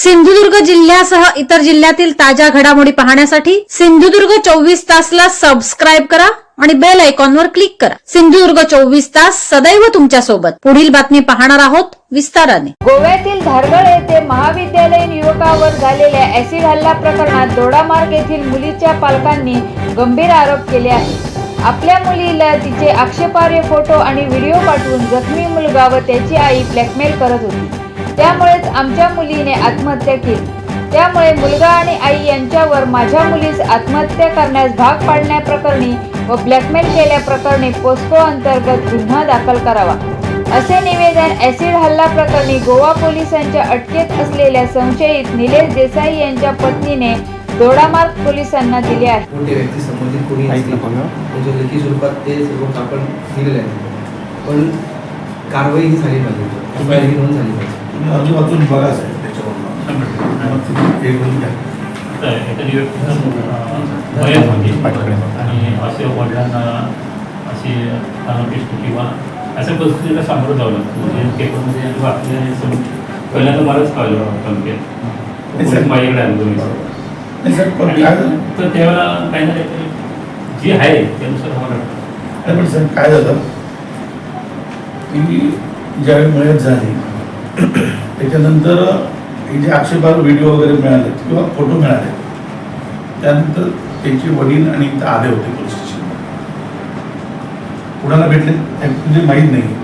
सिंधुदुर्ग जिल्ह्यासह इतर जिल्ह्यातील ताज्या घडामोडी पाहण्यासाठी सिंधुदुर्ग चोवीस तासला सबस्क्राईब करा आणि बेल आयकॉनवर क्लिक करा. सिंधुदुर्ग चोवीस तास सदैव तुमच्यासोबत पुढील बातमी पाहणार आहोत विस्ताराने. गोव्यातील धारगळ येथे महाविद्यालयीन युवकावर झालेल्या ऍसिड हल्ला प्रकरणात दोडामार्ग येथील मुलीच्या पालकांनी गंभीर आरोप केले आहेत. आपल्या मुलीला तिचे आक्षेपार्ह फोटो आणि व्हिडिओ पाठवून जखमी मुलगा व त्याची आई ब्लॅकमेल करत होती. त्यामुळेच आमच्या मुलीने आत्महत्या केली. त्यामुळे मुलगा आणि आई यांच्यावर माझ्या मुलीस आत्महत्या करण्यास भाग पाडण्याप्रकरणी व ब्लॅकमेल केल्याप्रकरणी पोस्को अंतर्गत गुन्हा दाखल करावा. असे निवेदन ऍसिड हल्ला प्रकरणी गोवा पोलिसांच्या अटकेत असलेल्या संशयित निलेश देसाई यांच्या पत्नीने दोडामार्ग पोलिसांना दिले आहे. व्यक्ती संबंधित कोणी असतील त्याच्या लेखी स्वरूपात ते सर्व आपण दिलेले आहे पण कारवाई ही झाली पाहिजे. ही नोंद झाली पाहिजे. आजूबाजून बघा साहेब त्याच्यावरून. घ्या. आणि असे वडिलांना अशी अनपेक्षित किंवा अशा परिस्थितीला सामोरं जावं लागतं. म्हणजे पेपरमध्ये पहिल्यांदा मलाच कळलं कमी सर. माझ्याकडे झालं? तर त्यावेळेला काही ना काहीतरी जे आहे त्यानुसार पण साहेब काय झालं? ती ज्यावेळी मयत झाली त्याच्यानंतर हे जे आक्षेपार्ह व्हिडिओ वगैरे मिळाले किंवा फोटो मिळाले त्यानंतर त्यांचे वडील आणि इथं आले होते पोलीस स्टेशनला कुणाला भेटले? म्हणजे माहीत नाही.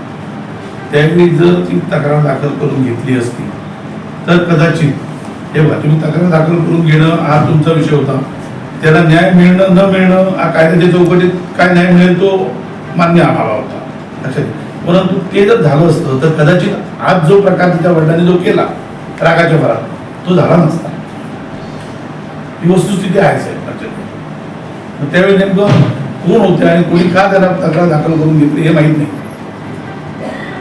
त्यावेळी जर ती तक्रार दाखल करून घेतली असती तर कदाचित हे बघा तुम्ही तक्रार दाखल करून घेणं हा तुमचा विषय होता. त्याला न्याय मिळणं न मिळणं हा कायद्याच्या चौकटीत काय न्याय मिळेल तो मान्य आम्हाला होता. अच्छा परंतु ते जर झालं असतं तर कदाचित आज जो प्रकार तिच्या वडिलांनी जो केला रागाच्या भरात तो झाला नसता. ही वस्तुस्थिती आहे साहेब. मग त्यावेळी नेमकं कोण होते आणि कोणी का त्याला तक्रार दाखल करून घेतली हे माहीत नाही.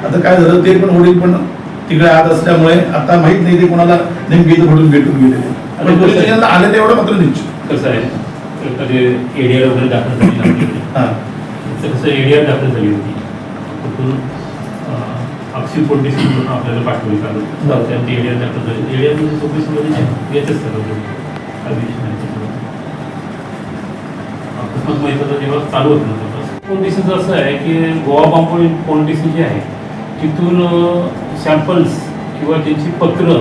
आता काय झालं ते पण वडील पण तिकडे आत असल्यामुळे आता माहीत नाही ते कोणाला नेमके पडून भेटून गेलेले आले तेवढं मात्र निश्चित. कसं आहे एडीआर वगैरे दाखल झाली. हां. कसं एडीआर दाखल झाली होती. तिथून अक्षी म्हणून आपल्याला पाठवली. कारण एडीआर दाखल झाली एडीआर म्हणजे चौकशीमध्ये येतच सगळं अकस्मात माहिती जेव्हा चालू होतं ना तपास पोलिसांचं असं आहे की गोवा बांबोळी पोलीस जे आहे तिथून सॅम्पल्स किंवा त्यांची पत्र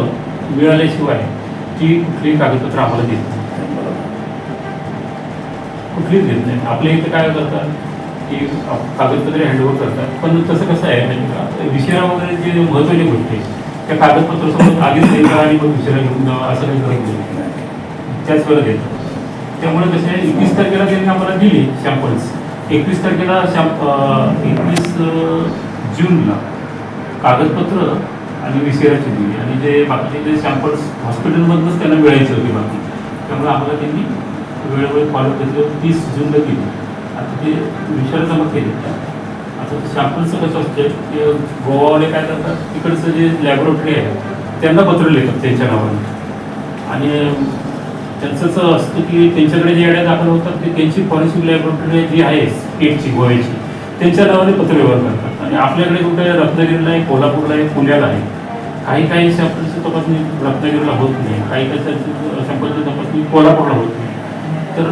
मिळाल्याशिवाय ती कुठलीही कागदपत्र आम्हाला देत नाही. कुठलीच देत नाही. आपल्या इथं काय करतात? की कागदपत्रे हँडओव्हर करतात. पण तसं कसं आहे माहिती का विषया वगैरे जे महत्त्वाच्या गोष्टी त्या कागदपत्र समोर आधीच नाही आणि मग विषयाला घेऊन जावा असं काही करत नाही. त्याच वेळेला देतात त्यामुळे कसे आहे एकवीस तारखेला त्यांनी आम्हाला दिली सॅम्पल्स एकवीस तारखेला शॅम्प एकवीस जूनला कागदपत्र आणि विषयाची दिली. आणि जे बाकीचे जे सॅम्पल्स हॉस्पिटलमधूनच त्यांना मिळायचे होते बाकी. त्यामुळे आम्हाला त्यांनी वेळोवेळी फॉलो केलं तीस जूनला दिली. ते विशाल केली. आता सॅम्पल्सचं कसं असते की गोवावाले काय करतात तिकडचं जे लॅबोरेटरी आहे त्यांना पत्र लिहितात त्यांच्या नावाने. आणि त्यांचं असं असतं की त्यांच्याकडे जे आयडिया दाखल होतात ते त्यांची फॉरेन्सिक लॅबोरेटरी जी आहे स्टेटची गोव्याची त्यांच्या नावाने पत्रव्यवहार करतात. आणि आपल्याकडे कुठे रत्नागिरीला आहे कोल्हापूरला आहे पुण्याला आहे काही काही सॅम्पलची तपासणी रत्नागिरीला होत नाही काही काही सॅम्पलची तपासणी कोल्हापूरला होत नाही. तर